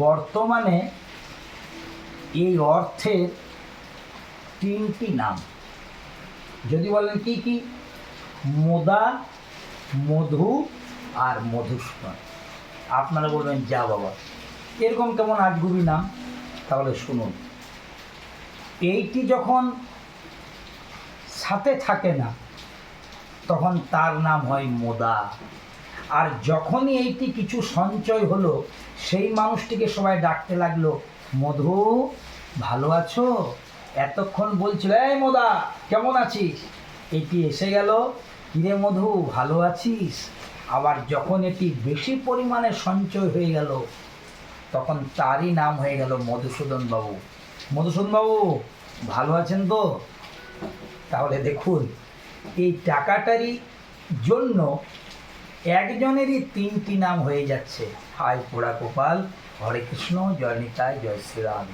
বর্তমানে এই অর্থের তিনটি নাম। যদি বলেন কি কি? মোদা, মধু আর মধুসূদন। আপনারা বলবেন, যা বাবা। এরকম কেমন আজগুবি নাম? তাহলে শুনুন। এইটি যখন সাথে থাকে না, তখন তার নাম হয় মোদা। আর যখনই এইটি কিছু সঞ্চয় হলো, সেই মানুষটিকে সবাই ডাকতে লাগল, মধু, ভালো আছো? এতক্ষণ বলছিল, এই মোদা, কেমন আছিস? এটি এসে গেল, কিরে মধু, ভালো আছিস? আবার যখন এটি বেশি পরিমাণে সঞ্চয় হয়ে গেল, তখন তারই নাম হয়ে গেল মধুসূদন বাবু। মধুসূদন বাবু, ভালো আছেন তো? তাহলে দেখুন, এই টাকাটারই জন্য একজনেরই তিনটি নাম হয়ে যাচ্ছে। হাই পোড়া গোপাল হরে কৃষ্ণ জয় নিতাই জয় শ্রীরাম।